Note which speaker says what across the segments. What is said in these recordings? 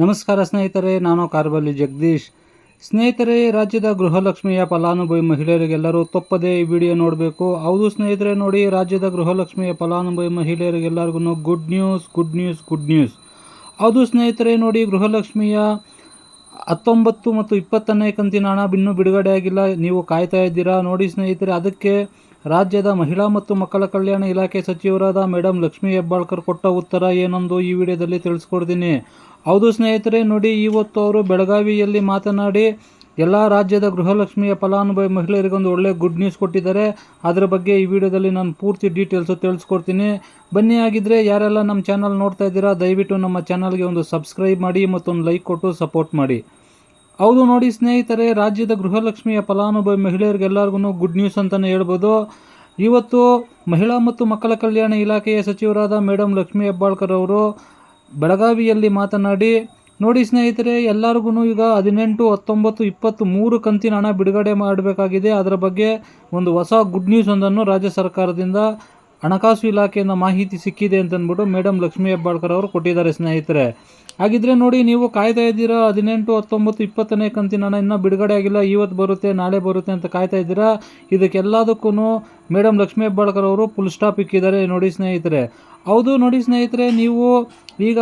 Speaker 1: ನಮಸ್ಕಾರ ಸ್ನೇಹಿತರೆ, ನಾನು ಕಾರ್ಬಲ್ಲಿ ಜಗದೀಶ್. ಸ್ನೇಹಿತರೆ, ರಾಜ್ಯದ ಗೃಹಲಕ್ಷ್ಮಿಯ ಫಲಾನುಭವಿ ಮಹಿಳೆಯರಿಗೆಲ್ಲರೂ ತಪ್ಪದೇ ಈ ವಿಡಿಯೋ ನೋಡಬೇಕು. ಹೌದು ಸ್ನೇಹಿತರೆ, ನೋಡಿ, ರಾಜ್ಯದ ಗೃಹಲಕ್ಷ್ಮಿಯ ಫಲಾನುಭವಿ ಮಹಿಳೆಯರಿಗೆಲ್ಲರಿಗೂ good news good news good news ಹೌದು ಸ್ನೇಹಿತರೆ, ನೋಡಿ, ಗೃಹಲಕ್ಷ್ಮಿಯ ಹತ್ತೊಂಬತ್ತು ಮತ್ತು ಇಪ್ಪತ್ತನೇ ಕಂತಿನ ಹಣ ಇನ್ನೂ ಬಿಡುಗಡೆ ಆಗಿಲ್ಲ. ನೀವು ಕಾಯ್ತಾ ಇದ್ದೀರಾ? ನೋಡಿ ಸ್ನೇಹಿತರೆ, ಅದಕ್ಕೆ ರಾಜ್ಯದ ಮಹಿಳಾ ಮತ್ತು ಮಕ್ಕಳ ಕಲ್ಯಾಣ ಇಲಾಖೆ ಸಚಿವರಾದ ಮೇಡಮ್ ಲಕ್ಷ್ಮೀ ಹೆಬ್ಬಾಳ್ಕರ್ ಕೊಟ್ಟ ಉತ್ತರ ಏನೊಂದು ಈ ವಿಡಿಯೋದಲ್ಲಿ ತಿಳಿಸ್ಕೊಡ್ತೀನಿ. ಹೌದು ಸ್ನೇಹಿತರೆ, ನೋಡಿ ಇವತ್ತು ಅವರು ಬೆಳಗಾವಿಯಲ್ಲಿ ಮಾತನಾಡಿ ಎಲ್ಲ ರಾಜ್ಯದ ಗೃಹಲಕ್ಷ್ಮಿಯ ಫಲಾನುಭವಿ ಮಹಿಳೆಯರಿಗೊಂದು ಒಳ್ಳೆ ಗುಡ್ ನ್ಯೂಸ್ ಕೊಟ್ಟಿದ್ದಾರೆ. ಅದರ ಬಗ್ಗೆ ಈ ವಿಡಿಯೋದಲ್ಲಿ ನಾನು ಪೂರ್ತಿ ಡೀಟೇಲ್ಸು ತಿಳಿಸ್ಕೊಡ್ತೀನಿ. ಬನ್ನಿ ಆಗಿದ್ದರೆ ಯಾರೆಲ್ಲ ನಮ್ಮ ಚಾನಲ್ ನೋಡ್ತಾ ಇದ್ದೀರಾ, ದಯವಿಟ್ಟು ನಮ್ಮ ಚಾನಲ್ಗೆ ಒಂದು ಸಬ್ಸ್ಕ್ರೈಬ್ ಮಾಡಿ ಮತ್ತೊಂದು ಲೈಕ್ ಕೊಟ್ಟು ಸಪೋರ್ಟ್ ಮಾಡಿ. ಹೌದು, ನೋಡಿ ಸ್ನೇಹಿತರೆ, ರಾಜ್ಯದ ಗೃಹಲಕ್ಷ್ಮಿಯ ಫಲಾನುಭವಿ ಮಹಿಳೆಯರಿಗೆಲ್ಲರಿಗೂ ಗುಡ್ ನ್ಯೂಸ್ ಅಂತಲೇ ಹೇಳ್ಬೋದು. ಇವತ್ತು ಮಹಿಳಾ ಮತ್ತು ಮಕ್ಕಳ ಕಲ್ಯಾಣ ಇಲಾಖೆಯ ಸಚಿವರಾದ ಮೇಡಮ್ ಲಕ್ಷ್ಮೀ ಹೆಬ್ಬಾಳ್ಕರ್ ಅವರು ಬೆಳಗಾವಿಯಲ್ಲಿ ಮಾತನಾಡಿ, ನೋಡಿ ಸ್ನೇಹಿತರೆ ಎಲ್ಲರಿಗೂ ಈಗ ಹದಿನೆಂಟು, ಹತ್ತೊಂಬತ್ತು, ಇಪ್ಪತ್ತು, ಮೂರು ಕಂತಿನ ಹಣ ಬಿಡುಗಡೆ ಮಾಡಬೇಕಾಗಿದೆ. ಅದರ ಬಗ್ಗೆ ಒಂದು ಹೊಸ ಗುಡ್ ನ್ಯೂಸ್ ಒಂದನ್ನು ರಾಜ್ಯ ಸರ್ಕಾರದಿಂದ ಹಣಕಾಸು ಇಲಾಖೆಯಿಂದ ಮಾಹಿತಿ ಸಿಕ್ಕಿದೆ ಅಂತಂದ್ಬಿಟ್ಟು ಮೇಡಮ್ ಲಕ್ಷ್ಮೀ ಹೆಬ್ಬಾಳ್ಕರ್ ಅವರು ಕೊಟ್ಟಿದ್ದಾರೆ ಸ್ನೇಹಿತರೆ. ಹಾಗಿದ್ರೆ ನೋಡಿ, ನೀವು ಕಾಯ್ತಾ ಇದ್ದೀರಾ? ಹದಿನೆಂಟು, ಹತ್ತೊಂಬತ್ತು, ಇಪ್ಪತ್ತನೇ ಕಂತಿನ ಇನ್ನೂ ಬಿಡುಗಡೆ ಆಗಿಲ್ಲ. ಇವತ್ತು ಬರುತ್ತೆ, ನಾಳೆ ಬರುತ್ತೆ ಅಂತ ಕಾಯ್ತಾ ಇದ್ದೀರಾ? ಇದಕ್ಕೆಲ್ಲದಕ್ಕೂ ಮೇಡಮ್ ಲಕ್ಷ್ಮೀ ಹೆಬ್ಬಾಳ್ಕರ್ ಅವರು ಫುಲ್ ಸ್ಟಾಪ್ ಇಕ್ಕಿದ್ದಾರೆ ನೋಡಿ ಸ್ನೇಹಿತರೆ. ಹೌದು ನೋಡಿ ಸ್ನೇಹಿತರೆ, ನೀವು ಈಗ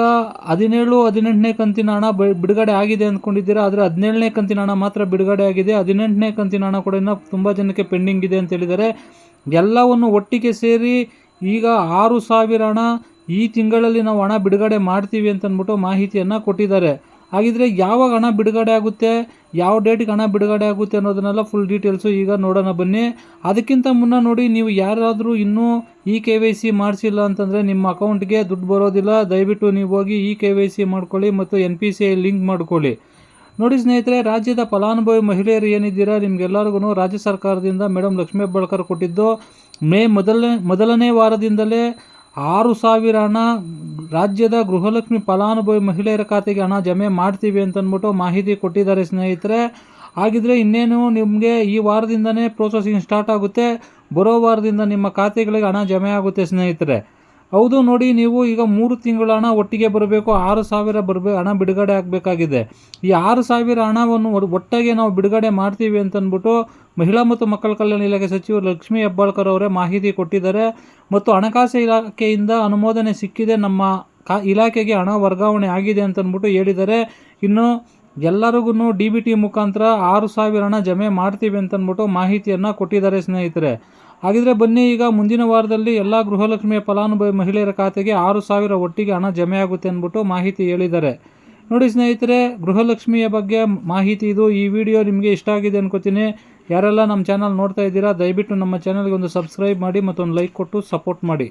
Speaker 1: ಹದಿನೇಳು, ಹದಿನೆಂಟನೇ ಕಂತಿನ ಹಣ ಬಿಡುಗಡೆ ಆಗಿದೆ ಅಂದ್ಕೊಂಡಿದ್ದೀರಾ? ಆದರೆ ಹದಿನೇಳನೇ ಕಂತಿನ ಹಣ ಮಾತ್ರ ಬಿಡುಗಡೆ ಆಗಿದೆ. ಹದಿನೆಂಟನೇ ಕಂತಿನ ಹಣ ಕೂಡ ಇನ್ನೂ ತುಂಬ ಜನಕ್ಕೆ ಪೆಂಡಿಂಗ್ ಇದೆ ಅಂತ ಹೇಳಿದ್ದಾರೆ. ಎಲ್ಲವನ್ನು ಒಟ್ಟಿಗೆ ಸೇರಿ ಈಗ ಆರು ಸಾವಿರ ಹಣ ಈ ತಿಂಗಳಲ್ಲಿ ನಾವು ಹಣ ಬಿಡುಗಡೆ ಮಾಡ್ತೀವಿ ಅಂತಂದ್ಬಿಟ್ಟು ಮಾಹಿತಿಯನ್ನು ಕೊಟ್ಟಿದ್ದಾರೆ. ಹಾಗಿದ್ರೆ ಯಾವಾಗ ಹಣ ಬಿಡುಗಡೆ ಆಗುತ್ತೆ, ಯಾವ ಡೇಟಿಗೆ ಹಣ ಬಿಡುಗಡೆ ಆಗುತ್ತೆ ಅನ್ನೋದನ್ನೆಲ್ಲ ಫುಲ್ ಡೀಟೇಲ್ಸು ಈಗ ನೋಡೋಣ ಬನ್ನಿ. ಅದಕ್ಕಿಂತ ಮುನ್ನ ನೋಡಿ ನೀವು ಯಾರಾದರೂ ಇನ್ನೂ ಇ ಕೆ ವೈ ಸಿ ಮಾಡಿಸಿಲ್ಲ ಅಂತಂದರೆ ನಿಮ್ಮ ಅಕೌಂಟ್ಗೆ ದುಡ್ಡು ಬರೋದಿಲ್ಲ. ದಯವಿಟ್ಟು ನೀವು ಹೋಗಿ ಇ ಕೆ ವೈ ಸಿ ಮಾಡ್ಕೊಳ್ಳಿ ಮತ್ತು N P C I link ಮಾಡ್ಕೊಳ್ಳಿ. ನೋಡಿ ಸ್ನೇಹಿತರೆ, ರಾಜ್ಯದ ಫಲಾನುಭವಿ ಮಹಿಳೆಯರು ಏನಿದ್ದೀರಾ, ನಿಮಗೆಲ್ಲರಿಗೂ ರಾಜ್ಯ ಸರ್ಕಾರದಿಂದ ಮೇಡಮ್ ಲಕ್ಷ್ಮೀ ಹೆಬ್ಬಾಳ್ಕರ್ ಕೊಟ್ಟಿದ್ದು, ಮೇ ಮೊದಲನೇ ಮೊದಲನೇ ವಾರದಿಂದಲೇ ಆರು ಸಾವಿರ ಹಣ ರಾಜ್ಯದ ಗೃಹಲಕ್ಷ್ಮಿ ಫಲಾನುಭವಿ ಮಹಿಳೆಯರ ಖಾತೆಗೆ ಹಣ ಜಮೆ ಮಾಡ್ತೀವಿ ಅಂತಂದ್ಬಿಟ್ಟು ಮಾಹಿತಿ ಕೊಟ್ಟಿದ್ದಾರೆ ಸ್ನೇಹಿತರೆ. ಹಾಗಿದ್ರೆ ಇನ್ನೇನು ನಿಮಗೆ ಈ ವಾರದಿಂದನೇ ಪ್ರೋಸೆಸಿಂಗ್ ಸ್ಟಾರ್ಟ್ ಆಗುತ್ತೆ. ಬರೋ ವಾರದಿಂದ ನಿಮ್ಮ ಖಾತೆಗಳಿಗೆ ಹಣ ಜಮೆ ಆಗುತ್ತೆ ಸ್ನೇಹಿತರೆ. ಹೌದು ನೋಡಿ, ನೀವು ಈಗ ಮೂರು ತಿಂಗಳ ಹಣ ಒಟ್ಟಿಗೆ ಬರಬೇಕು, ಆರು ಸಾವಿರ ಬರಬೇಕು ಹಣ ಬಿಡುಗಡೆ ಆಗಬೇಕಾಗಿದೆ. ಈ ಆರು ಸಾವಿರ ಹಣವನ್ನು ಒಟ್ಟಾಗಿ ನಾವು ಬಿಡುಗಡೆ ಮಾಡ್ತೀವಿ ಅಂತಂದ್ಬಿಟ್ಟು ಮಹಿಳಾ ಮತ್ತು ಮಕ್ಕಳ ಕಲ್ಯಾಣ ಇಲಾಖೆ ಸಚಿವ ಲಕ್ಷ್ಮಿ ಹೆಬ್ಬಾಳ್ಕರ್ ಅವರೇ ಮಾಹಿತಿ ಕೊಟ್ಟಿದ್ದಾರೆ. ಮತ್ತು ಹಣಕಾಸು ಇಲಾಖೆಯಿಂದ ಅನುಮೋದನೆ ಸಿಕ್ಕಿದೆ, ನಮ್ಮ ಕಾ, ಇಲಾಖೆಗೆ ಹಣ ವರ್ಗಾವಣೆ ಆಗಿದೆ ಅಂತಂದ್ಬಿಟ್ಟು ಹೇಳಿದ್ದಾರೆ. ಇನ್ನು ಎಲ್ಲರಿಗೂ ಡಿ ಬಿ ಟಿ ಮುಖಾಂತರ ಆರು ಸಾವಿರ ಹಣ ಜಮೆ ಮಾಡ್ತೀವಿ ಅಂತಂದ್ಬಿಟ್ಟು ಮಾಹಿತಿಯನ್ನು ಕೊಟ್ಟಿದ್ದಾರೆ ಸ್ನೇಹಿತರೆ. ಹಾಗಿದ್ರೆ ಬನ್ನಿ, ಈಗ ಮುಂದಿನ ವಾರದಲ್ಲಿ ಎಲ್ಲ ಗೃಹಲಕ್ಷ್ಮಿಯ ಫಲಾನುಭವಿ ಮಹಿಳೆಯರ ಖಾತೆಗೆ ಆರು ಸಾವಿರ ಒಟ್ಟಿಗೆ ಹಣ ಜಮೆ ಆಗುತ್ತೆ ಅಂದ್ಬಿಟ್ಟು ಮಾಹಿತಿ ಹೇಳಿದ್ದಾರೆ. ನೋಡಿ ಸ್ನೇಹಿತರೆ, ಗೃಹಲಕ್ಷ್ಮಿಯ ಬಗ್ಗೆ ಮಾಹಿತಿ ಇದು. ಈ ವಿಡಿಯೋ ನಿಮಗೆ ಇಷ್ಟ ಆಗಿದೆ ಅನ್ಕೋತೀನಿ. ಯಾರೆಲ್ಲ ನಮ್ಮ ಚಾನಲ್ ನೋಡ್ತಾ ಇದ್ದೀರಾ, ದಯವಿಟ್ಟು ನಮ್ಮ ಚಾನಲ್ಗೆ ಒಂದು ಸಬ್ಸ್ಕ್ರೈಬ್ ಮಾಡಿ ಮತ್ತೊಂದು ಲೈಕ್ ಕೊಟ್ಟು ಸಪೋರ್ಟ್ ಮಾಡಿ.